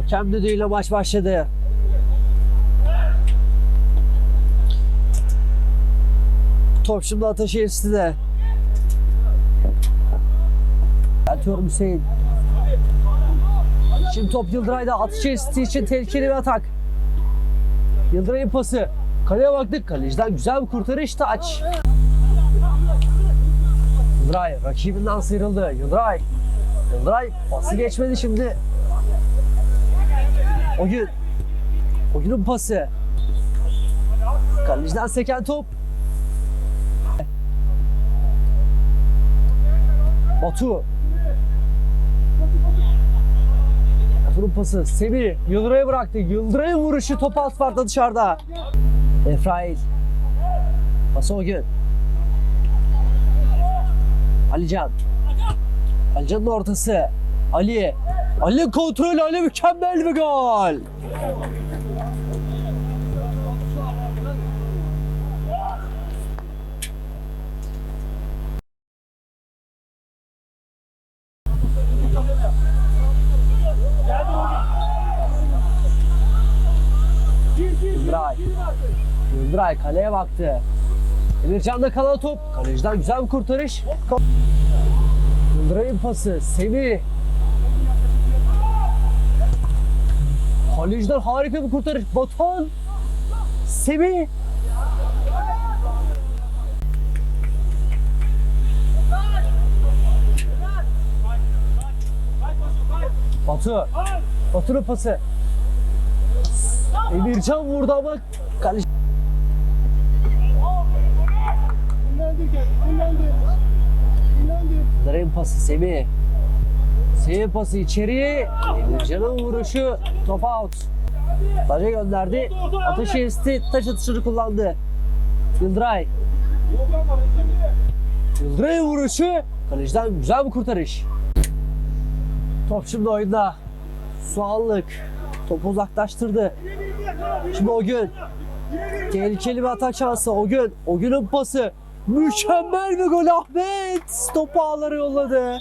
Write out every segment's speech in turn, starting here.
Hakem düdüğüyle maç başladı. Top şimdi Ataşehir City'de. Atıyorum Hüseyin. Şimdi top Yıldıray'da Ataşehir City için tehlikeli bir atak. Yıldıray'ın pası. Kaleye baktık. Kaleciden güzel bir kurtarış taç. Yıldıray rakibinden sıyrıldı. Yıldıray. Yıldıray pası geçmedi şimdi. O gün. O günün pası. Kaleciden seken top. Batu. Batu'nun pası. Semih Yıldıray'a bıraktı. Yıldıray'ın vuruşu top asfaltta dışarıda. Efrail. Pası o gün. Alican. Alican'ın ortası. Ali. Ali kontrol, Ali mükemmel bir gol. Yıldıray. Yıldıray kaleye baktı. Emircan'da kalan top. Kaleciden güzel bir kurtarış. Yıldıray'ın pası. Semih. Kaleciden harika bir kurtarış. Batuhan. Semih. Batu. Batu'nun pası. Emircan vurdu ama kaleci Dinlendik, dinlendik. Dinlendik. Yıldıray'ın pası Semih. Semih pası içeriye. Emircan'ın vuruşu top out. Taca gönderdi. Ataşehir City taç atışını kullandı. Yıldıray. Yıldıray'ın vuruşu. Kaleciden güzel bir kurtarış. Top şimdi oyunda. Suallık. Topu uzaklaştırdı. Şimdi o gün. Tehlikeli bir atak şansı. O gün. O günün pası. Mükemmel bir gol Ahmet. Topu ağlara yolladı.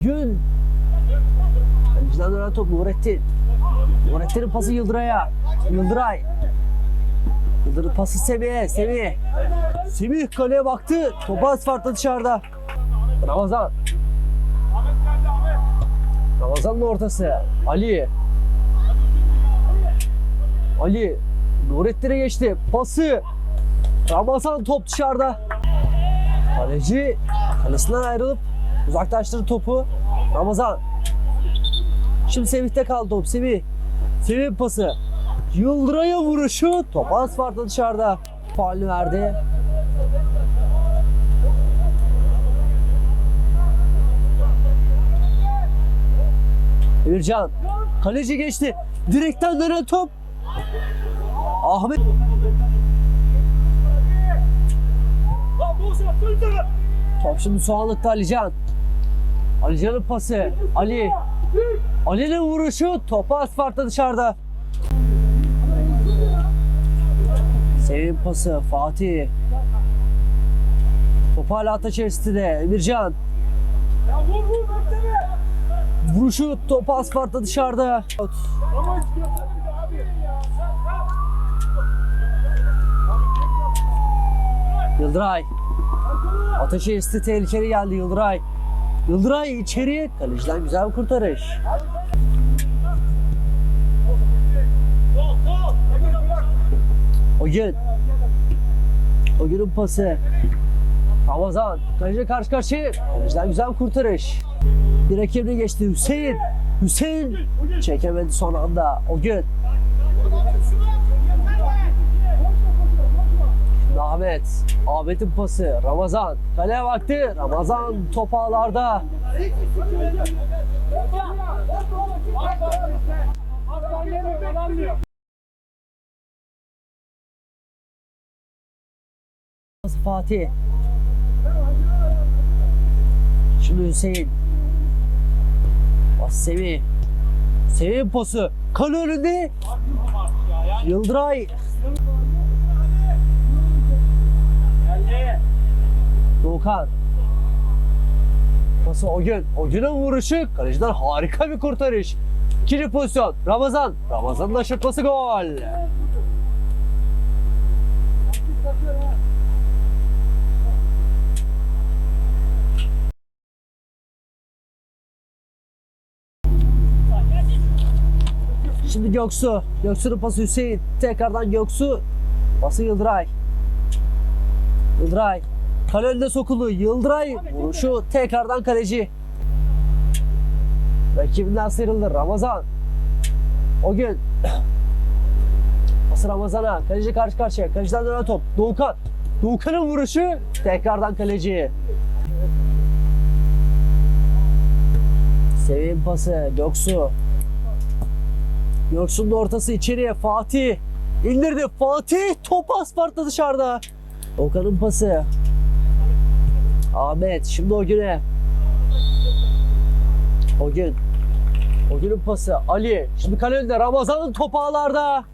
Gün. Kaleciden dönen top Nurettin. Nurettin'in pası Yıldıray'a. Yıldıray. Yıldıray'ın pası Semih'e. Semih. Semih kaleye baktı. Topu asfaltta dışarıda. Ramazan. Ramazan'ın ortası. Ali. Ali. Nurettin'e geçti. Pası. Ramazan top dışarıda. Kaleci kalesinden ayrılıp uzaklaştırdı topu. Ramazan. Şimdi Semih'te kaldı top. Semih. Semih pası. Yıldıray'a vuruşu. Top asfaltta dışarıda. Faulü verdi. Emircan. Kaleci geçti. Direkten dönen top. Ahmet. Top şimdi soğanlıkta Alican. Alican'ın pası. Ali. Ali'nin vuruşu. Topu asfaltta dışarıda. Sevim pası. Fatih. Top hala Ataşehir City'de. Emircan. Vuruşu. Topu asfaltta dışarıda. Yıldıray. Ataşehir City tehlikeli geldi Yıldıray. Yıldıray içeriye. Kaleciden güzel bir kurtarış. O gün. O günün pası. Ramazan. Kaleci karşı karşıya. Kaleciden güzel bir kurtarış. Bir rakibine geçti Hüseyin. Hüseyin çekemedi son anda. O gün. Şimdi Ahmet. Ahmet'in pası. Ramazan. Kaleye baktı. Ramazan top ağlarda. Fatih. Şimdi Hüseyin. Bas Semih. Semih'in pası. Kale önünde. Yıldıray. Doğukan. pası o gün. O günün vuruşu kaleciden harika bir kurtarış. İkinci pozisyon Ramazan. Ramazan'ın aşırtması gol. Şimdi Göksu. Göksu'nun pası Hüseyin. Tekrardan Göksu. Pası Yıldıray. Yıldıray. Kale önüne sokulu. Yıldıray. Vuruşu tekrardan kaleci. Rakibinden sıyrıldı. Ramazan. O gün. Pası Ramazan'a. Kaleci karşı karşıya. Kaleciden dönen top. Doğukan. Doğukan'ın vuruşu. Tekrardan kaleci. Sevim pası. Göksu. Göksu'nun ortası içeriye. Fatih. İndirdi. Fatih. Top aspartta dışarıda. Okan'ın pası. Ahmet. Şimdi o güne. O gün. O günün pası. Ali. Şimdi kale önünde. Ramazan'ın topu ağlarda.